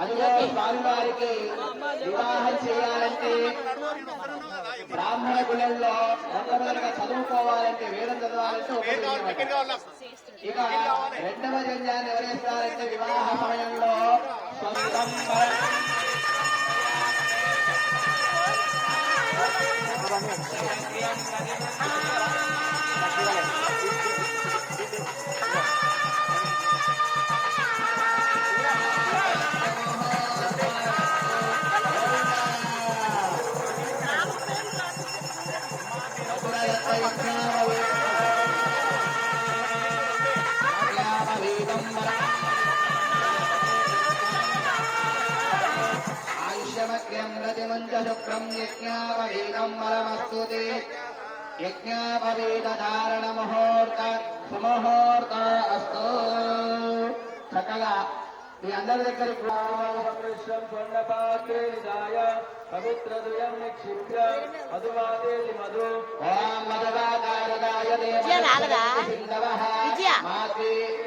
కడుతున్నారు స్వామి వారికి వివాహం చేయాలంటే బ్రాహ్మణ కులంలో మొట్టమొదటిగా చదువుకోవాలంటే వేదం చదవాలంటే ఇక రెండవ జంజాన్ని ఎవరేస్తారంటే వివాహ సమయంలో స్వంతంబర ఆయుష్యమగ్రం యజ్ఞాపవీదారణ ముహూర్త సుముహూర్త అస్తు. చక్కగా మీ అందరి దగ్గరికి స్వర్ణపాత్రే నిదాయ పవిత్ర ద్వయం నిక్షిప్య మధువాదేది మధు ఓం మధువాకారదాయ విజయ రాలదా? విజయ.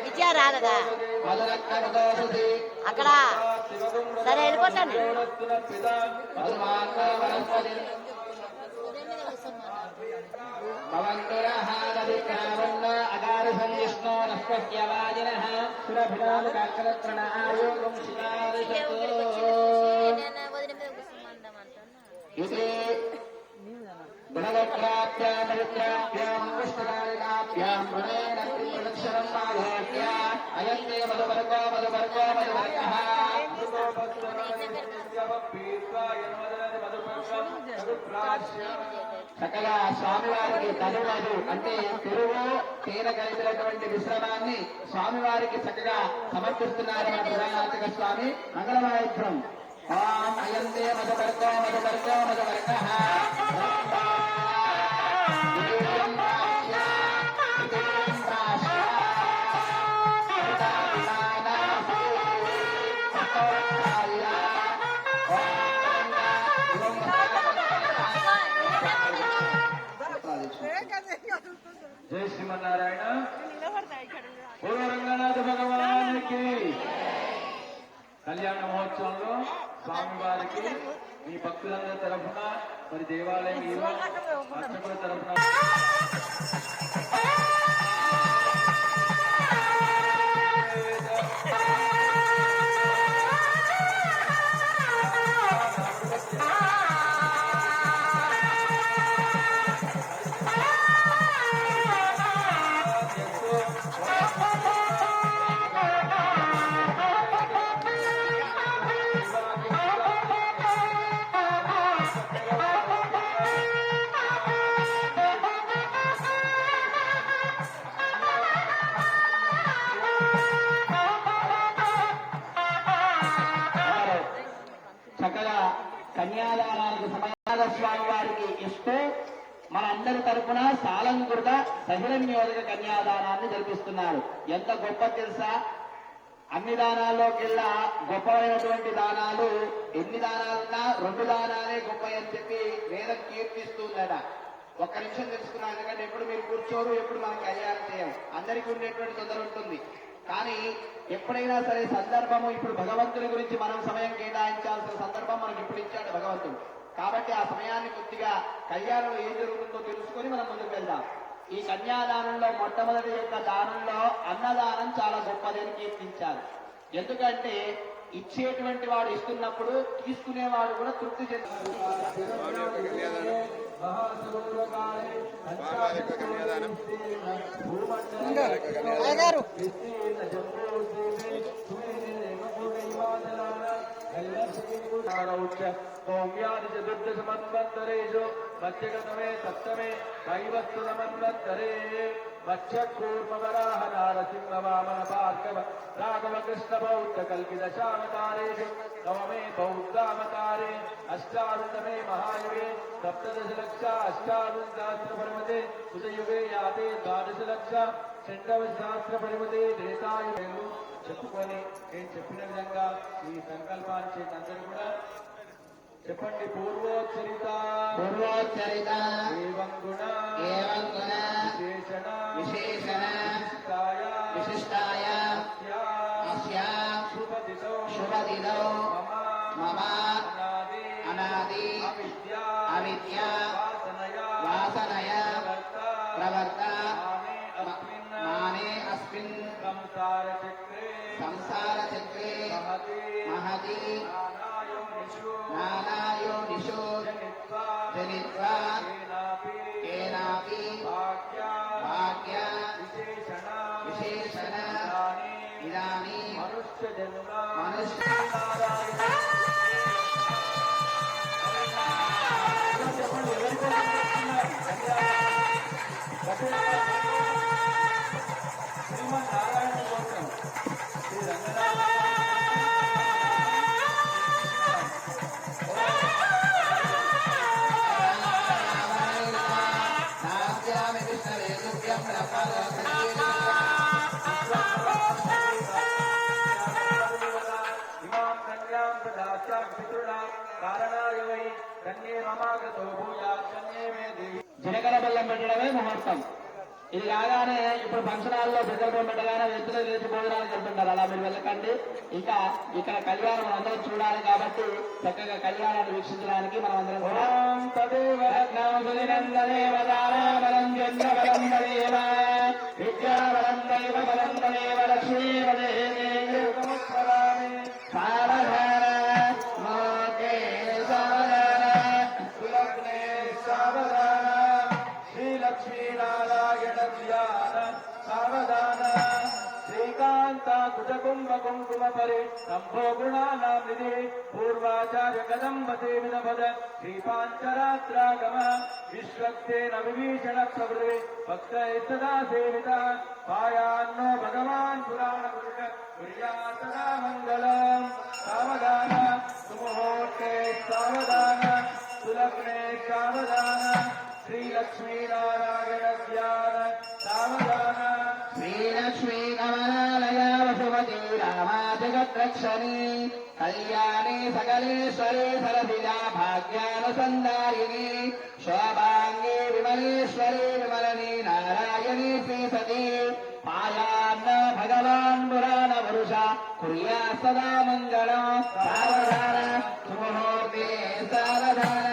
విజయ రాలదా? అక్కడ. సరే వెళ్ళిపోతాను. సురభిరామకాకరత్రణ ఆయోగం శికారిషతో ఇది గుణవక్రాభ్యాం పవిత్రాభ్యాం పుష్పకాలికాభ్యాం గుణేన ప్రదక్షిణం ఆలోక్య అయం తే మధువర్గో మధువర్గో మధువర్గః సకల స్వామివారికి తనువదు అంటే పెరుగు తేనె కలిపినటువంటి మిశ్రమాన్ని స్వామివారికి చక్కగా సమర్పిస్తున్నారు మన స్వామి మంగళవాయుత్రం ఓం అయంతే మధువర్గో మధువర్గో మధువర్గ. జై శ్రీమన్నారాయణ పూర్వ రంగనాథ భగవానికి కళ్యాణ మహోత్సవంలో స్వామివారికి మీ భక్తులందరి తరఫున మరి దేవాలయం అర్చకుల తరఫున. మనందరి అందరి తరపున సాలంకృత సహిరణ్యోదక కన్యాదానాన్ని జరిపిస్తున్నారు. ఎంత గొప్ప తెలుసా? అన్ని దానాల్లోకెల్లా గొప్పమైనటువంటి దానాలు ఎన్ని దానాలున్నా రెండు దానాలే గొప్ప అని చెప్పి వేదం కీర్తిస్తుందట. ఒక్క నిమిషం తెలుసుకున్నాం ఎందుకంటే ఎప్పుడు మీరు కూర్చోరు ఎప్పుడు మనం కళ్యాణం చేయం. అందరికీ ఉండేటువంటి తొందర ఉంటుంది. కానీ ఎప్పుడైనా సరే సందర్భము ఇప్పుడు భగవంతుని గురించి మనం సమయం కేటాయించాల్సిన సందర్భం మనకి ఇప్పుడు ఇచ్చాడు భగవంతుడు. కాబట్టి ఆ సమయాన్ని కొద్దిగా కళ్యాణంలో ఏం జరుగుతుందో తెలుసుకొని మనం ముందుకు వెళ్దాం. ఈ కన్యాదానంలో మొట్టమొదటి యొక్క దానంలో అన్నదానం చాలా గొప్పదని కీర్తించారు. ఎందుకంటే ఇచ్చేటువంటి వాడు ఇస్తున్నప్పుడు తీసుకునేవాడు కూడా తృప్తి చెందుతాడు. उच्च कौम्यादिचतुर्दशमन्वन्तरेषु मध्यगतमे सप्तमे दैवस्तु समन्वन्तरे मत्स्यकूर्मवराह नारसिंह वामन पार्कव राघवकृष्ण बौद्ध कल्पिदशावतारेषु नवमे बौद्धावतारे अष्टादशमे महायुगे सप्तदशलक्ष अष्टादशसहस्रपरिमते उदयुगे याते द्वादशलक्ष षण्डवसहस्रपरिमते त्रेतायुगे చెప్పుకొని నేను చెప్పిన విధంగా ఈ సంకల్పాన్ని చేసి కూడా చెప్పండి పూర్వోచ్చరిత. పూర్వోచ్చరిత. ఏవం గుణ. ఏవం గుణ. విశేషణ. విశేషణ. విశిష్టాయ. విశిష్టాయ. మహతి నానాయోనిషు నానాయోనిషు జనిత్వా కేనాపి కేనాపి వాక్య విశేషణ ఇదానీ మనుష్య శ్రీమన్నారాయణ కోసం శ్రీ నాస్యామి కన్యే బెల్లం పెట్టడమే ముహూర్తం. ఇది కాగానే ఇప్పుడు ఫంక్షన్ హాల్లో పెద్దలు పెట్టగానే వ్యక్తులు లేచి భోజనాలు వెళ్తుంటారు అలా మీరు వెళ్ళకండి. ఇంకా ఇక్కడ కళ్యాణం అందరం చూడాలి కాబట్టి చక్కగా కళ్యాణాన్ని వీక్షించడానికి మనం అందరం కూడా కుజకుంభ కుంకుమ పరి సంభో గుణానాం నిధి పూర్వాచార్య కదంబతే వినపద శ్రీపాంచరాత్రాగమ విశ్వక్సేన విభీషణ ప్రవృతి భక్త సదా సేవిత పాయాన్నో భగవాన్ పురాణ పురుష ప్రియా సదా మంగళం సావధాన సుముహూర్తే సావధాన సులగ్నే వసుమతి రామా జగద్రక్షణి కళ్యాణి సకలేశ్వరి సరసిజా భాగ్యానుసందాయిని శోభాంగే విమలేశ్వరి విమలని నారాయణి శ్రీసతి. పాయాన్న భగవాన్ పురాణ పురుష కుర్యా సదా మంగళం. సావధాన సుముహూర్తే సావధాన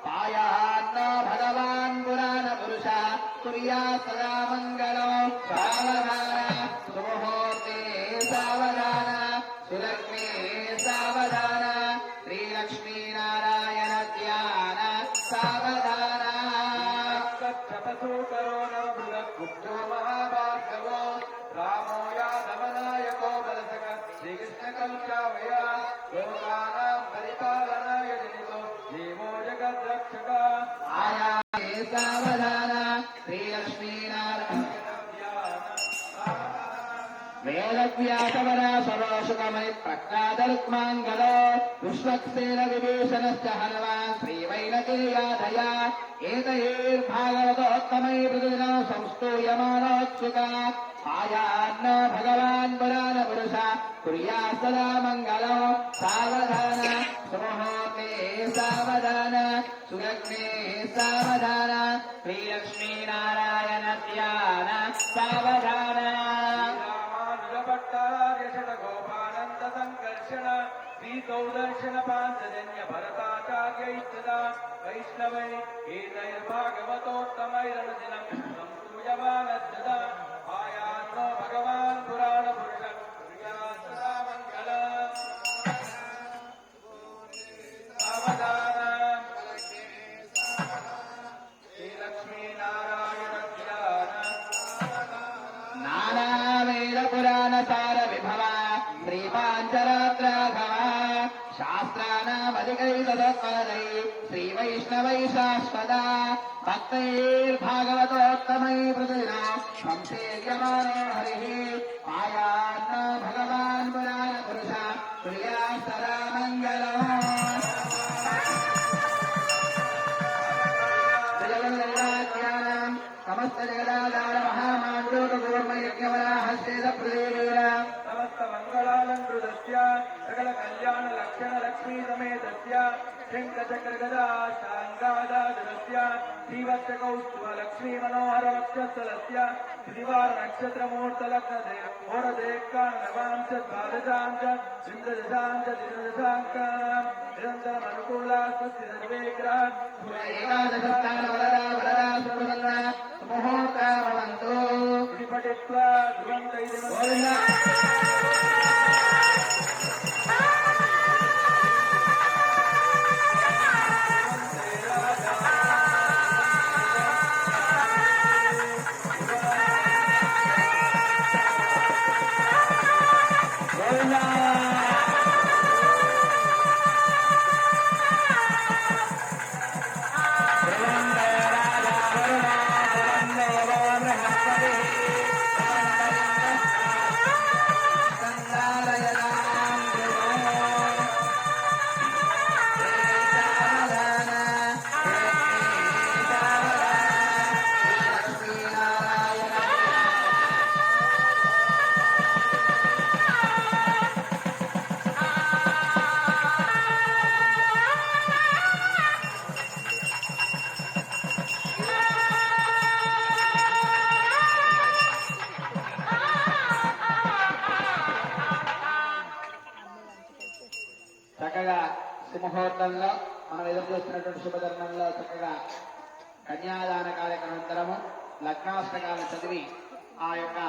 సావధాన శ్రీలక్ష్మీనారాయణ ధ్యాన సావధాన ప్రాసాద గజసౌర మండప మహా సౌవర్ణ పీఠోల్లసత్ వేదవ్యాసవరాసరోషుకమణి ప్రజ్ఞాదరుక్మాంగళ విశ్వక్సేన విభీషణశ్చ హనుమాన్ శ్రీవైనతేయాధయా ఏతయేర్భాగవతోత్తమై ప్రతిదినం సంస్తూయమానోత్సుక ఆయాన్న భగవాన్ పురాణ పురుష కుర్యా మంగళం సావధాన సుముహూర్తే సావధాన సుగగ్నే సావధాన శ్రీలక్ష్మీనారాయణ ధ్యాన సావధాన సంకర్షణ శ్రీ సౌదర్శన పాంచజన్య భరతాచార్య ఇచ్చదా వైష్ణవై ఏతైర్భాగవతోత్తమైరనుదినం సంసూయమానద్దదా ఆయాన్నో భగవాన్ వైష్ణవై శాశ్వత భక్తైర్భాగవతోత్తమై ప్రతినా సంసేయమానో హరి శంఖ చక్ర గదా శాంగాదాదురస్య శ్రీవత్స కౌస్తుభ లక్ష్మీ మనోహర వక్షస్థలస్య శ్రీవార నక్షత్ర ముహూర్త లగ్న హోర దేక్కాన శుభధర్మంలో కన్యాదాన కార్యక్రమాంతరము లగ్నాష్టకాలను చదివి ఆ యొక్క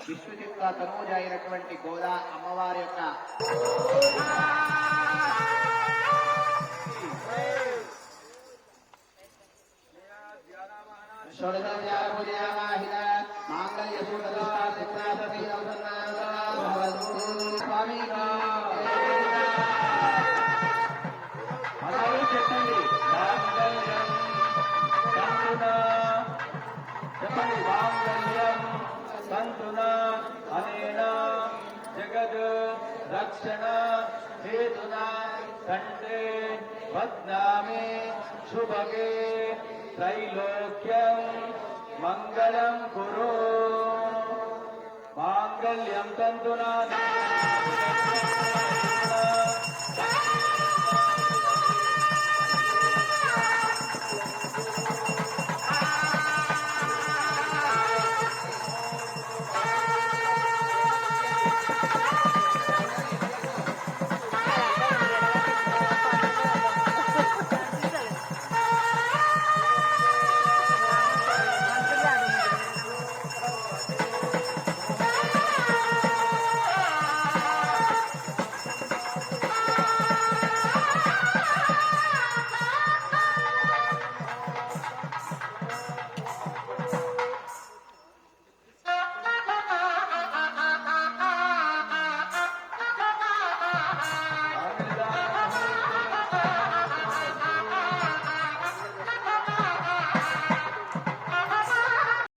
విష్ణుచిత్త తనూజ అయినటువంటి గోదా అమ్మవారి యొక్క షోడశోద్యాపూజయామాహిత మాంగళ్య బద్నామి శుభగే త్రైలోక్యం మంగళం కురు మాంగళ్యం తంతునా